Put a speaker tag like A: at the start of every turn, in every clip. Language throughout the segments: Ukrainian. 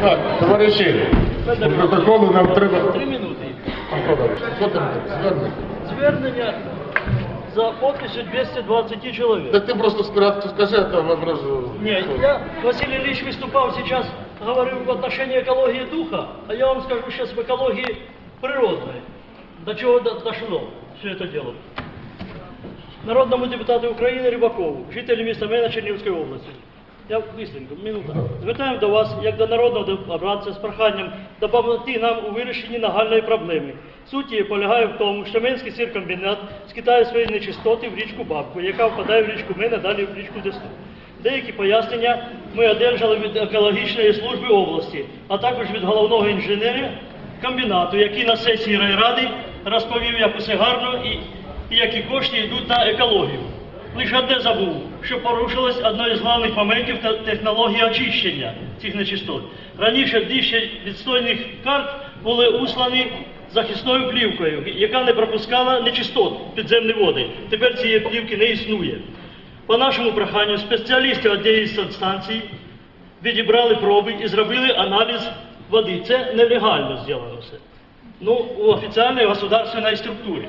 A: Так, товариші, по протоколу нам треба.
B: Три минути.
A: Що там? Звернення.
B: Звернення за подписью 220 человек.
A: Так ты просто справку скажи, а там образу.
B: Нет, я, Василий Ильич, выступал сейчас, говорил в отношении экологии духа, а я вам скажу сейчас в экологии природной. До чего дошло все это дело. Народному депутату Украины Рыбакову, жителю места Мена Чернівської області. Я висленько, минута. Звертаємо до вас, як до народного обранця, з проханням допомогти нам у вирішенні нагальної проблеми. Суть її полягає в тому, що Менський сіркомбінат скидає свої нечистоти в річку Бабку, яка впадає в річку Мина, далі в річку Десну. Деякі пояснення ми одержали від екологічної служби області, а також від головного інженера комбінату, який на сесії райради розповів, як усе гарно і, і які кошти йдуть на екологію. Лише одне забув, що порушилось одна із главних моментів технології очищення цих нечистот. Раніше діще відстойних карт були услані захисною плівкою, яка не пропускала нечистот підземної води. Тепер цієї плівки не існує. По нашому проханню, спеціалісти однієї станції відібрали проби і зробили аналіз води. Це нелегально зроблено все. Ну, у офіційній государственній структурі.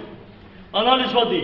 B: Аналіз води.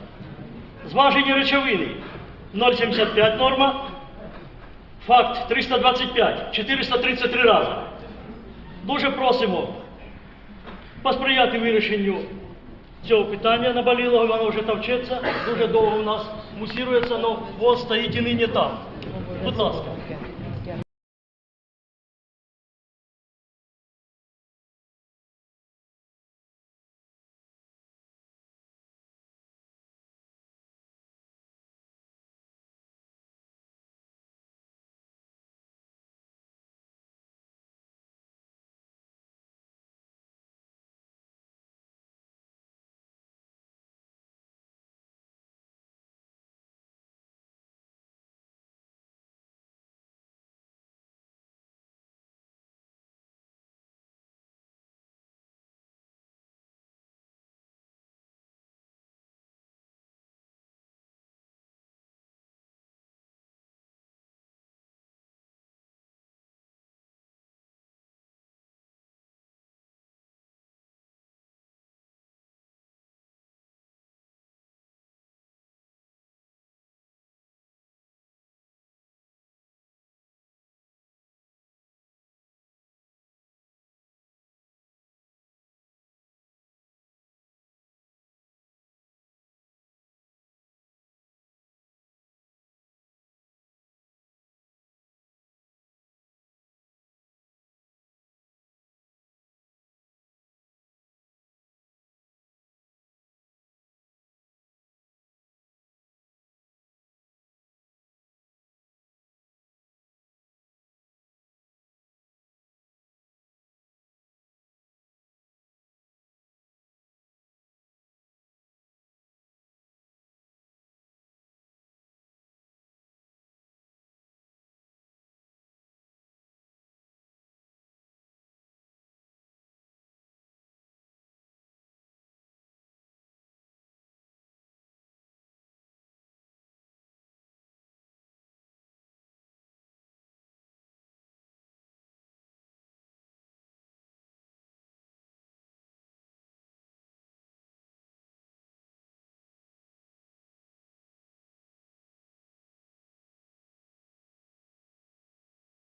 B: Зважені речовини 0,75 норма. Факт 325, 433 рази. Дуже просимо посприяти вирішенню цього питання наболілого, воно вже тавчеться, дуже довго у нас мусірується, але воз стоїть і нині там. Будь ласка.